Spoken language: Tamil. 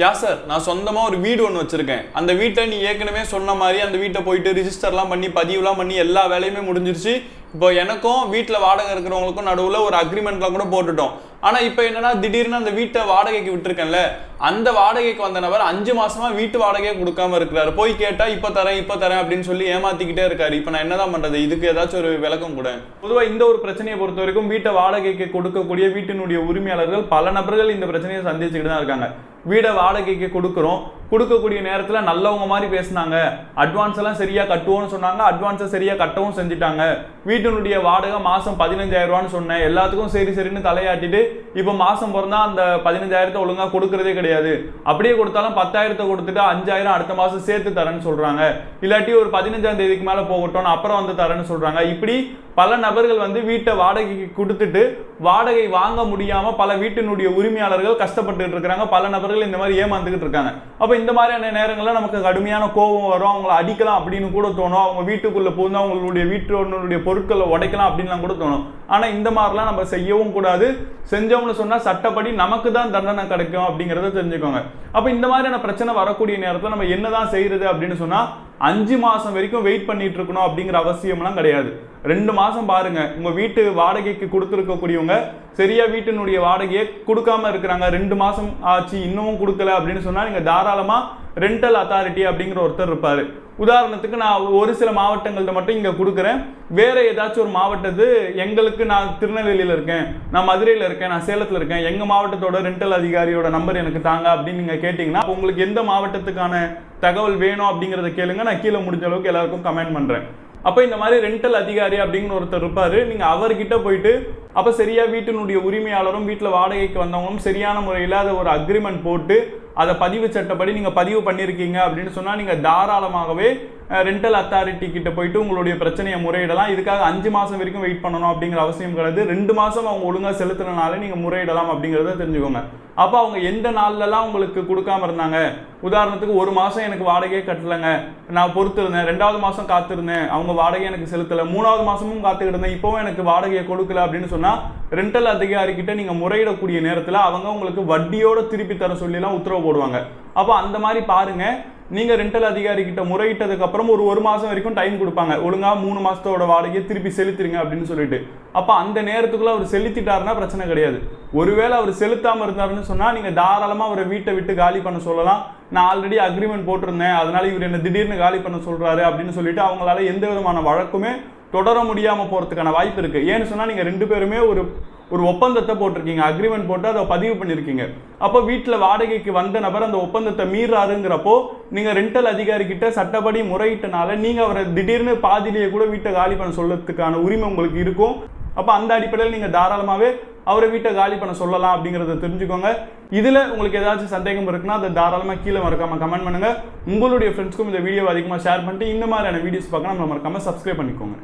யா சார் நான் சொந்தமாக ஒரு வீடு ஒன்று வச்சுருக்கேன். அந்த வீட்டை நீ ஏற்கனவே சொன்ன மாதிரி அந்த வீட்டை போயிட்டு ரிஜிஸ்டர்லாம் பண்ணி பதிவுலாம் பண்ணி எல்லா வேலையுமே முடிஞ்சிருச்சு. இப்போ எனக்கும் வீட்டில் வாடகை இருக்கிறவங்களுக்கும் நடுவில் ஒரு அக்ரிமெண்ட்லாம் கூட போட்டுட்டோம். ஆனால் இப்போ என்னன்னா திடீர்னு அந்த வீட்டை வாடகைக்கு விட்டுருக்கேன்ல அந்த வாடகைக்கு வந்த நபர் அஞ்சு மாசமா வீட்டு வாடகையே கொடுக்காம இருக்கிறாரு. போய் கேட்டால் இப்போ தரேன் இப்போ தரேன் அப்படின்னு சொல்லி ஏமாத்திக்கிட்டே இருக்காரு. இப்போ நான் என்னதான் பண்ணுறது இதுக்கு ஏதாச்சும் ஒரு விளக்கம் கூட. பொதுவாக இந்த ஒரு பிரச்சனையை பொறுத்த வரைக்கும் வீட்டை வாடகைக்கு கொடுக்கக்கூடிய வீட்டினுடைய உரிமையாளர்கள் பல நபர்கள் இந்த பிரச்சனையை சந்திச்சுக்கிட்டு தான் இருக்காங்க. வீடை வாடகைக்கு கொடுக்குறோம். கொடுக்கக்கூடிய நேரத்தில் நல்லவங்க மாதிரி பேசுனாங்க. அட்வான்ஸ் எல்லாம் சரியாக கட்டுவோம்னு சொன்னாங்க. அட்வான்ஸை சரியாக கட்டவும் செஞ்சுட்டாங்க. வீட்டினுடைய வாடகை மாதம் பதினஞ்சாயிரரூவான்னு சொன்னேன். எல்லாத்துக்கும் சரி சரின்னு தலையாட்டிட்டு இப்போ மாதம் பிறந்தா அந்த பதினஞ்சாயிரத்தை ஒழுங்காக கொடுக்கறதே கிடையாது. அப்படியே கொடுத்தாலும் பத்தாயிரத்தை கொடுத்துட்டு அஞ்சாயிரம் அடுத்த மாதம் சேர்த்து தரேன்னு சொல்கிறாங்க இல்லாட்டி ஒரு பதினஞ்சாம் தேதிக்கு மேலே போகட்டும் அப்புறம் வந்து தரேன்னு சொல்கிறாங்க இப்படி பல நபர்கள் வந்து வீட்டை வாடகைக்கு கொடுத்துட்டு வாடகை வாங்க முடியாமல் பல வீட்டினுடைய உரிமையாளர்கள் கஷ்டப்பட்டுக்கிட்டு இருக்கிறாங்க. பல நபர்கள் இந்த மாதிரி ஏமாந்துக்கிட்டு இருக்காங்க. அப்போ இந்த மாதிரியான நேரங்களில் நமக்கு கடுமையான கோபம் வரும். அவங்கள அடிக்கலாம் அப்படின்னு கூட தோணும். அவங்க வீட்டுக்குள்ள போகுது அவங்களுடைய வீட்டினுடைய பொருட்களை உடைக்கலாம் அப்படின்லாம் கூட தோணும். ஆனா இந்த மாதிரிலாம் நம்ம செய்யவும் கூடாது. செஞ்சோம்னு சொன்னா சட்டப்படி நமக்கு தான் தண்டனை கிடைக்கும் அப்படிங்கிறத தெரிஞ்சுக்கோங்க. அப்போ இந்த மாதிரியான பிரச்சனை வரக்கூடிய நேரத்தில் நம்ம என்னதான் செய்யறது அப்படின்னு சொன்னா அஞ்சு மாதம் வரைக்கும் வெயிட் பண்ணிட்டு இருக்கணும் அப்படிங்கிற அவசியம்லாம் கிடையாது. ரெண்டு மாதம் பாருங்க. உங்கள் வீட்டு வாடகைக்கு கொடுத்துருக்கக்கூடியவங்க சரியா வீட்டினுடைய வாடகையை கொடுக்காம இருக்கிறாங்க. ரெண்டு மாதம் ஆச்சு இன்னமும் கொடுக்கல அப்படின்னு சொன்னால் நீங்கள் தாராளமாக ரெண்டல் அத்தாரிட்டி அப்படிங்கிற ஒருத்தர் இருப்பார். உதாரணத்துக்கு நான் ஒரு சில மாவட்டங்கள்ட்ட மட்டும் இங்கே கொடுக்குறேன். வேறு ஏதாச்சும் ஒரு மாவட்டத்து எங்களுக்கு நான் திருநெல்வேலியில் இருக்கேன் நான் மதுரையில் இருக்கேன் நான் சேலத்தில் இருக்கேன் எங்கள் மாவட்டத்தோட ரெண்டல் அதிகாரியோட நம்பர் எனக்கு தாங்க அப்படின்னு நீங்கள் கேட்டிங்கன்னா உங்களுக்கு எந்த மாவட்டத்துக்கான தகவல் வேணும் அப்படிங்கிறத கேளுங்க. நான் கீழே முடிஞ்ச அளவுக்கு எல்லாருக்கும் கமெண்ட் பண்ணுறேன் அப்போ இந்த மாதிரி ரெண்டல் அதிகாரி அப்படிங்கிற ஒருத்தர் இருப்பார். நீங்கள் அவர்கிட்ட போயிட்டு அப்போ சரியாக வீட்டினுடைய உரிமையாளரும் வீட்டில் வாடகைக்கு வந்தவங்களும் சரியான முறையில் அதை ஒரு அக்ரிமெண்ட் போட்டு அதை பதிவு சட்டப்படி நீங்கள் பதிவு பண்ணியிருக்கீங்க அப்படின்னு சொன்னால் நீங்கள் தாராளமாகவே ரெண்டல் அத்தாரிட்டி கிட்ட போயிட்டு உங்களுடைய பிரச்சனையை முறையிடலாம். இதுக்காக அஞ்சு மாதம் வரைக்கும் வெயிட் பண்ணணும் அப்படிங்கிற அவசியம் கிடையாது. ரெண்டு மாதம் அவங்க ஒழுங்காக செலுத்தினால நீங்கள் முறையிடலாம் அப்படிங்கிறத தெரிஞ்சுக்கோங்க. அப்போ அவங்க எந்த நாள்லலாம் உங்களுக்கு கொடுக்காம இருந்தாங்க? உதாரணத்துக்கு ஒரு மாதம் எனக்கு வாடகையே கட்டலைங்க. நான் பொறுத்திருந்தேன். ரெண்டாவது மாதம் காத்திருந்தேன். அவங்க வாடகை எனக்கு செலுத்தலை. மூணாவது மாதமும் காத்துக்கிட்டு இருந்தேன். இப்போவும் எனக்கு வாடகையை கொடுக்கல அப்படின்னு சொன்னால் ரெண்டல் அதிகாரி நீங்கள் முறையிடக்கூடிய நேரத்தில் அவங்க உங்களுக்கு வட்டியோட திருப்பி தர சொல்லிலாம் உத்தரவு போடுவாங்க. அப்போ அந்த மாதிரி பாருங்கள் நீங்கள் ரெண்டல் அதிகாரிக்கிட்ட முறையிட்டதுக்கப்புறம் ஒரு ஒரு மாதம் வரைக்கும் டைம் கொடுப்பாங்க. ஒழுங்காக மூணு மாதத்தோட வாடகையை திருப்பி செலுத்திடுங்க அப்படின்னு சொல்லிட்டு. அப்போ அந்த நேரத்துக்குள்ளே அவர் செலுத்திட்டாருன்னா பிரச்சனை கிடையாது. ஒருவேளை அவர் செலுத்தாமல் இருந்தாருன்னு சொன்னால் நீங்கள் தாராளமாக அவரை வீட்டை விட்டு காலி பண்ண சொல்லலாம். நான் ஆல்ரெடி அக்ரிமெண்ட் போட்டிருந்தேன். அதனால இவர் என்ன திடீர்னு காலி பண்ண சொல்கிறாரு அப்படின்னு சொல்லிட்டு அவங்களால எந்த விதமான வழக்குமே தொடர முடியாமல் போகிறதுக்கான வாய்ப்பு இருக்குது ஏன்னு சொன்னால் நீங்கள் ரெண்டு பேருமே ஒரு ஒரு ஒப்பந்தத்தை போட்டிருக்கீங்க. அக்ரிமெண்ட் போட்டு அதை பதிவு பண்ணியிருக்கீங்க அப்போ வீட்டில் வாடகைக்கு வந்த நபர் அந்த ஒப்பந்தத்தை மீறாருங்கிறப்போ நீங்கள் ரெண்டல் அதிகாரிக்கிட்ட சட்டப்படி முறையிட்டனால நீங்கள் அவரை திடீர்னு பாதிலேயே கூட வீட்டை காலி பண்ண சொல்லறதுக்கான உரிமை உங்களுக்கு இருக்கும். அப்போ அந்த அடிப்படையில் நீங்கள் தாராளமாகவே அவரை வீட்டை காலி பண்ண சொல்லலாம் அப்படிங்கிறத தெரிஞ்சுக்கோங்க. இதில் உங்களுக்கு ஏதாச்சும் சந்தேகம் இருக்குன்னா அதை தாராளமாக கீழே மறக்காம கமெண்ட் பண்ணுங்கள் உங்களுடைய ஃப்ரெண்ட்ஸ்க்கும் இந்த வீடியோவை அதிகமாக ஷேர் பண்ணிட்டு இந்த மாதிரியான வீடியோஸ் பார்க்க நம்ம மறக்காமல் சப்ஸ்கிரைப் பண்ணிக்கோங்க.